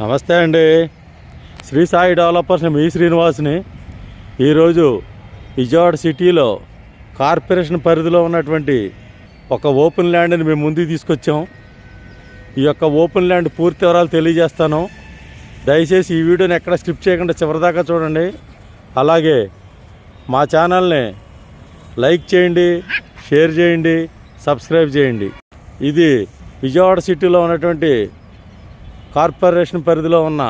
నమస్తే అండి. శ్రీ సాయి డెవలపర్స్ మీ శ్రీనివాస్ని. ఈరోజు విజయవాడ సిటీలో కార్పొరేషన్ పరిధిలో ఉన్నటువంటి ఒక ఓపెన్ ల్యాండ్ని మేము ముందుకు తీసుకొచ్చాం. ఈ యొక్క ఓపెన్ ల్యాండ్ పూర్తి వివరాలు తెలియజేస్తాను. దయచేసి ఈ వీడియోని ఎక్కడ స్కిప్ చేయకుండా చివరిదాకా చూడండి. అలాగే మా ఛానల్ని లైక్ చేయండి షేర్ చేయండి సబ్స్క్రైబ్ చేయండి. ఇది విజయవాడ సిటీలో ఉన్నటువంటి కార్పొరేషన్ పరిధిలో ఉన్న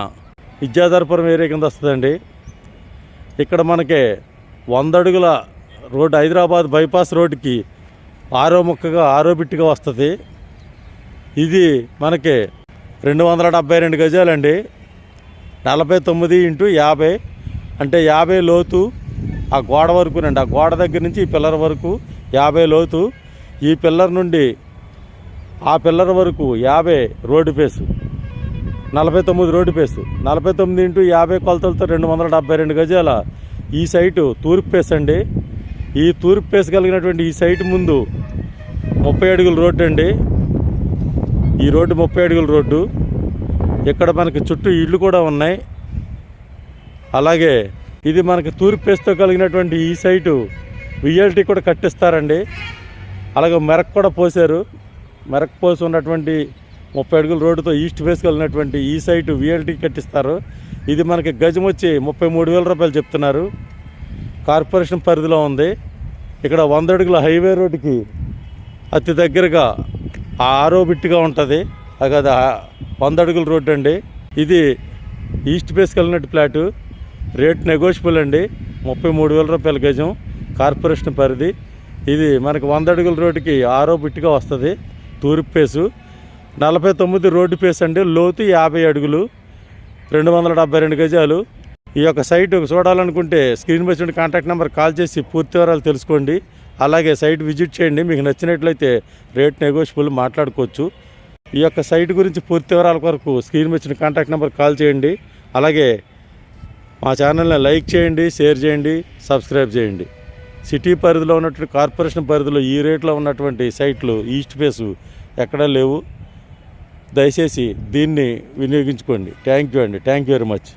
విద్యాధరపురం ఏరియా కింద వస్తుందండి. ఇక్కడ మనకి వంద అడుగుల రోడ్డు హైదరాబాద్ బైపాస్ రోడ్డుకి ఆరో ముక్కగా ఆరో బిట్టుగా వస్తుంది. ఇది మనకి రెండు వందల డెబ్బై రెండు గజాలండి. నలభై తొమ్మిది ఇంటూ యాభై అంటే యాభై లోతు ఆ గోడ వరకునండి ఆ గోడ దగ్గర నుంచి ఈ పిల్లర్ వరకు యాభై లోతు. ఈ పిల్లర్ నుండి ఆ పిల్లర్ వరకు యాభై రోడ్డు ఫేసు. నలభై తొమ్మిది రోడ్డు ఫేసు నలభై తొమ్మిది ఇంటూ యాభై కొలతలతో రెండు వందల డెబ్బై రెండు గజాల ఈ సైటు తూర్పు ఫేస్ అండి. ఈ తూర్పు ఫేస్ కలిగినటువంటి ఈ సైట్ ముందు ముప్పై అడుగుల రోడ్డు అండి. ఈ రోడ్డు ముప్పై అడుగుల రోడ్డు. ఇక్కడ మనకి చుట్టూ ఇళ్ళు కూడా ఉన్నాయి. అలాగే ఇది మనకి తూర్పు పేస్తో కలిగినటువంటి ఈ సైటు విఎల్టీ కూడా కట్టిస్తారండి. అలాగే మెరక్ కూడా పోసారు మెరక్ పోసి ఉన్నటువంటి ముప్పై అడుగుల రోడ్డుతో ఈస్ట్ ఫేస్ వెళ్ళినటువంటి ఈ సైటు విఎల్టీ కట్టిస్తారు. ఇది మనకి గజం వచ్చి ముప్పై మూడు వేల రూపాయలు చెప్తున్నారు. కార్పొరేషన్ పరిధిలో ఉంది. ఇక్కడ వంద అడుగుల హైవే రోడ్డుకి అతి దగ్గరగా ఆరో బిట్టుగా ఉంటుంది. అది వంద అడుగుల రోడ్డు అండి. ఇది ఈస్ట్ ఫేస్ వెళ్ళినట్టు ప్లాటు రేట్ నెగోషియబుల్ అండి. ముప్పై మూడు వేల రూపాయల గజం కార్పొరేషన్ పరిధి. ఇది మనకి వంద అడుగుల రోడ్డుకి ఆరో బిట్టుగా వస్తుంది. తూర్పు ఫేసు. నలభై తొమ్మిది రోడ్డు పేస్ అండి లోతు యాభై అడుగులు రెండు వందల డెబ్బై రెండు గజాలు. ఈ యొక్క సైట్ చూడాలనుకుంటే స్క్రీన్ పై చూడండి కాంటాక్ట్ నెంబర్ కాల్ చేసి పూర్తి వివరాలు తెలుసుకోండి. అలాగే సైట్ విజిట్ చేయండి. మీకు నచ్చినట్లయితే రేట్ నెగోషియబుల్ మాట్లాడుకోవచ్చు. ఈ యొక్క సైట్ గురించి పూర్తి వివరాల కొరకు స్క్రీన్ వచ్చిన కాంటాక్ట్ నెంబర్ కాల్ చేయండి. అలాగే మా ఛానల్ని లైక్ చేయండి షేర్ చేయండి సబ్స్క్రైబ్ చేయండి. సిటీ పరిధిలో ఉన్నటువంటి కార్పొరేషన్ పరిధిలో ఈ రేట్లో ఉన్నటువంటి సైట్లు ఈస్ట్ ఫేసు ఎక్కడా లేవు. దయచేసి దీన్ని వినియోగించుకోండి. థ్యాంక్ యూ అండి. Thank you very much